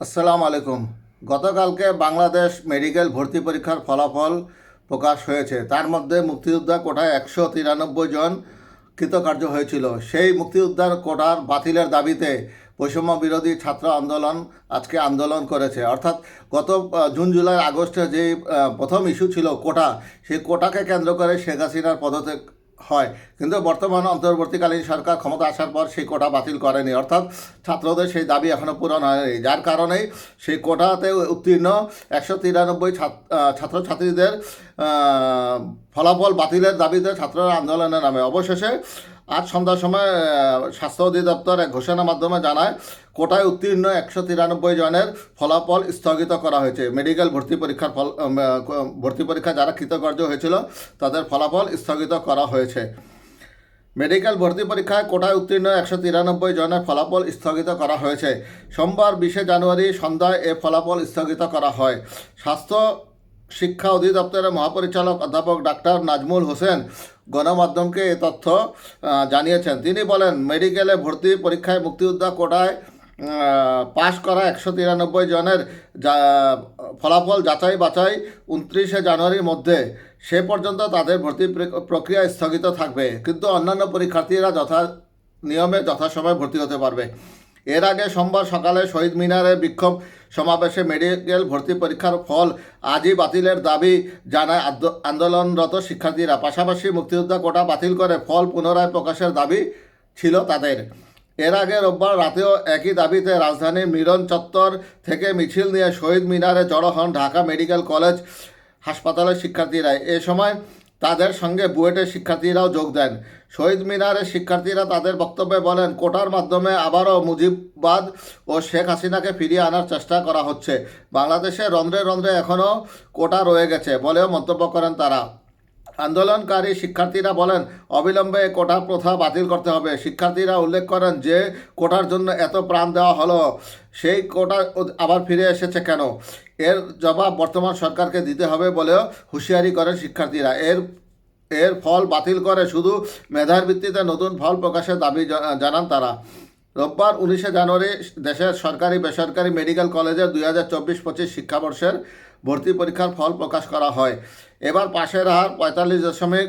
আসসালামু আলাইকুম। গতকালকে বাংলাদেশ মেডিকেল ভর্তি পরীক্ষার ফলাফল প্রকাশ হয়েছে। তার মধ্যে মুক্তিযোদ্ধা কোটায় একশো তিরানব্বই জন কৃতকার্য হয়েছিল। সেই মুক্তিযোদ্ধার কোটার বাতিলের দাবিতে বৈষম্য বিরোধী ছাত্র আন্দোলন আজকে আন্দোলন করেছে। অর্থাৎ গত জুন, জুলাই, আগস্টে যে প্রথম ইস্যু ছিল কোটা, সেই কোটাকে কেন্দ্র করে শেখ হাসিনার পদত্যাগ হয়। কিন্তু বর্তমান অন্তর্বর্তীকালীন সরকার ক্ষমতা আসার পর সেই কোটা বাতিল করেনি। অর্থাৎ ছাত্রদের সেই দাবি এখনও পূরণ হয়নি। যার কারণেই সেই কোটাতে উত্তীর্ণ একশো তিরানব্বই ছাত্রছাত্রীদের ফলাফল বাতিলের দাবিতে ছাত্ররা আন্দোলনের নামে। অবশেষে আজ সন্ধ্যার সময় স্বাস্থ্য অধিদপ্তর এক ঘোষণার মাধ্যমে জানায়, কোটায় উত্তীর্ণ একশো তিরানব্বই জনের ফলাফল স্থগিত করা হয়েছে। মেডিকেল ভর্তি পরীক্ষার ফল ভর্তি পরীক্ষা যারা কৃতকার্য হয়েছিল, তাদের ফলাফল স্থগিত করা হয়েছে। মেডিকেল ভর্তি পরীক্ষায় কোটায় উত্তীর্ণ একশো তিরানব্বই জনের ফলাফল স্থগিত করা হয়েছে। সোমবার বিশে জানুয়ারি সন্ধ্যায় এ ফলাফল স্থগিত করা হয়। স্বাস্থ্য শিক্ষা অধিদপ্তরের মহাপরিচালক অধ্যাপক ডাক্তার নাজমুল হোসেন গণমাধ্যমকে এ তথ্য জানিয়েছেন। তিনি বলেন, মেডিকেলে ভর্তি পরীক্ষায় মুক্তিযোদ্ধা কোটায় পাশ করা একশো তিরানব্বই জনের ফলাফল যাচাই বাছাই উনত্রিশে জানুয়ারির মধ্যে। সে পর্যন্ত তাদের ভর্তি প্র- প্রক্রিয়া স্থগিত থাকবে। কিন্তু অন্যান্য পরীক্ষার্থীরা যথা, নিয়মে যথাসময়ে ভর্তি হতে পারবে। এর আগে সোমবার সকালে শহীদ মিনারে বিক্ষোভ সমাবেশে মেডিকেল ভর্তি পরীক্ষার ফল আজই বাতিলের দাবি জানায় আন্দোলনরত শিক্ষার্থীরা। পাশাপাশি মুক্তিযোদ্ধা কোটা বাতিল করে ফল পুনরায় প্রকাশের দাবি ছিল তাদের। এর আগে রোববার রাতেও একই দাবিতে রাজধানীর মিলন চত্বর থেকে মিছিল নিয়ে শহীদ মিনারে জড়ো হন ঢাকা মেডিকেল কলেজ হাসপাতালের শিক্ষার্থীরা এ সময় তাদের সঙ্গে বুয়েটের শিক্ষার্থীরাও যোগ দেন। শহীদ মিনারের শিক্ষার্থীরা তাদের বক্তব্যে বলেন, কোটার মাধ্যমে আবারও মুজিববাদ ও শেখ হাসিনাকে ফিরিয়ে আনার চেষ্টা করা হচ্ছে। বাংলাদেশে রন্ধ্রে রন্ধ্রে এখনও কোটা রয়ে গেছে বলেও মন্তব্য করেন তারা। আন্দোলনকারী শিক্ষার্থীরা বলেন, অবিলম্বে কোটা প্রথা বাতিল করতে হবে। শিক্ষার্থীরা উল্লেখ করেন যে, কোটার জন্য এত প্রাণ দেওয়া হলো, সেই কোটা আবার ফিরে এসেছে কেন? এর জবাব বর্তমান সরকারকে দিতে হবে বলেও হুঁশিয়ারি করেন শিক্ষার্থীরা। এর এর ফল বাতিল করে শুধু মেধার ভিত্তিতে নতুন ফল প্রকাশের দাবি জানান তারা। রোববার উনিশে জানুয়ারি দেশের সরকারি, বেসরকারি মেডিকেল কলেজের দুই হাজার চব্বিশ পঁচিশ শিক্ষাবর্ষের ভর্তি পরীক্ষার ফল প্রকাশ করা হয়। এবার পাশের হার পঁয়তাল্লিশ দশমিক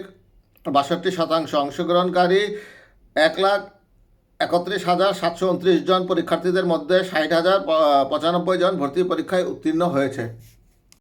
বাষট্টি শতাংশ। অংশগ্রহণকারী এক লাখ একত্রিশ হাজার সাতশো উনত্রিশ জন পরীক্ষার্থীদের মধ্যে ষাট হাজার পঁচানব্বই জন ভর্তি পরীক্ষায় উত্তীর্ণ হয়েছে।